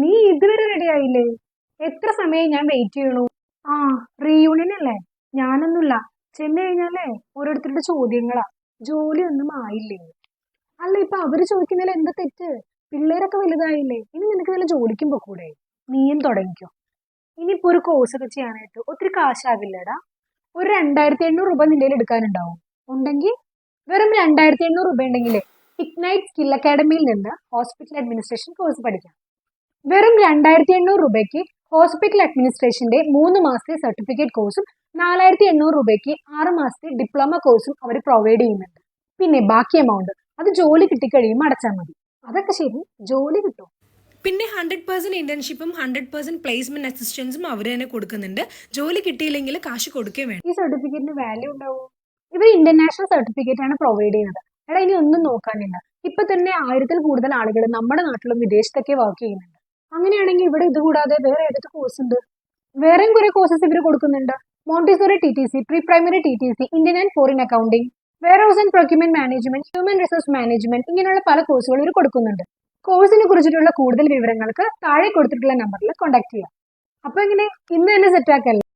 നീ ഇതുവരെ റെഡി ആയില്ലേ? എത്ര സമയം ഞാൻ വെയിറ്റ് ചെയ്യണു? ആ റീയൂണിയൻ അല്ലേ? ഞാനൊന്നുമില്ല. ചെന്ന് കഴിഞ്ഞാലേ ഓരോരുത്തരുടെ ചോദ്യങ്ങളാ. ജോലിയൊന്നും ആയില്ലേ? അല്ല ഇപ്പൊ അവർ ചോദിക്കുന്നതിൽ എന്താ തെറ്റ്? പിള്ളേരൊക്കെ വലുതായില്ലേ? ഇനി നിനക്ക് നല്ല ജോലിക്കും പൊക്കൂടെ? നീയും തുടങ്ങിക്കോ. ഇനിയിപ്പോ ഒരു കോഴ്സ് ഒക്കെ ചെയ്യാനായിട്ട് ഒത്തിരി കാശാകില്ലടാ ഒരു രണ്ടായിരത്തി എണ്ണൂറ് രൂപ നിന്റെ എടുക്കാനുണ്ടാവും. ഉണ്ടെങ്കിൽ വെറും രണ്ടായിരത്തി എണ്ണൂറ് രൂപ ഉണ്ടെങ്കിലേ ഇഗ്നൈറ്റ് സ്കിൽ അക്കാഡമിയിൽ നിന്ന് ഹോസ്പിറ്റൽ അഡ്മിനിസ്ട്രേഷൻ കോഴ്സ് പഠിക്കാം. വെറും രണ്ടായിരത്തി എണ്ണൂറ് രൂപയ്ക്ക് ഹോസ്പിറ്റൽ അഡ്മിനിസ്ട്രേഷന്റെ മൂന്ന് മാസത്തെ സർട്ടിഫിക്കറ്റ് കോഴ്സും നാലായിരത്തി എണ്ണൂറ് രൂപയ്ക്ക് ആറ് മാസത്തെ ഡിപ്ലോമ കോഴ്സും അവർ പ്രൊവൈഡ് ചെയ്യുന്നുണ്ട്. പിന്നെ ബാക്കി എമൗണ്ട് അത് ജോലി കിട്ടിക്കഴിയുമ്പോൾ അടച്ചാൽ മതി. അതൊക്കെ ശരി ജോലി കിട്ടും. പിന്നെ ഹൺഡ്രഡ് പെർസെന്റ് ഇന്റേൺഷിപ്പും ഹൺഡ്രഡ് പെർസെന്റ് പ്ലേസ്മെന്റ് അസിസ്റ്റൻസും അവർ തന്നെ കൊടുക്കുന്നുണ്ട്. ജോലി കിട്ടിയില്ലെങ്കിൽ കാശ് കൊടുക്കുകയും വേണം. ഈ സർട്ടിഫിക്കറ്റിന് വാല്യൂ ഉണ്ടാവും? ഇവർ ഇന്റർനാഷണൽ സർട്ടിഫിക്കറ്റ് ആണ് പ്രൊവൈഡ് ചെയ്യുന്നത്. എടാ ഇനി ഒന്നും നോക്കാനില്ല. ഇപ്പൊ തന്നെ ആയിരത്തിൽ കൂടുതൽ ആളുകൾ നമ്മുടെ നാട്ടിലും വിദേശത്തൊക്കെ വർക്ക് ചെയ്യുന്നുണ്ട്. അങ്ങനെയാണെങ്കിൽ ഇവിടെ ഇത് കൂടാതെ വേറെ ഏതൊക്കെ കോഴ്സ് ഉണ്ട്? വേറെയും കുറെ കോഴ്സസ് ഇവർ കൊടുക്കുന്നുണ്ട്. Montessori T T C pre primary T T C Indian and foreign accounting warehouse and procurement management human resource management ഇങ്ങനെയുള്ള പല കോഴ്സുകൾ ഇവർ കൊടുക്കുന്നുണ്ട്. കോഴ്സിനെ കുറിച്ചിട്ടുള്ള കൂടുതൽ വിവരങ്ങൾക്ക് താഴെ കൊടുത്തിട്ടുള്ള നമ്പറിൽ കോൺടാക്ട് ചെയ്യാം. അപ്പൊ ഇങ്ങനെ ഇന്ന് തന്നെ സെറ്റ് ആക്കല്ലേ?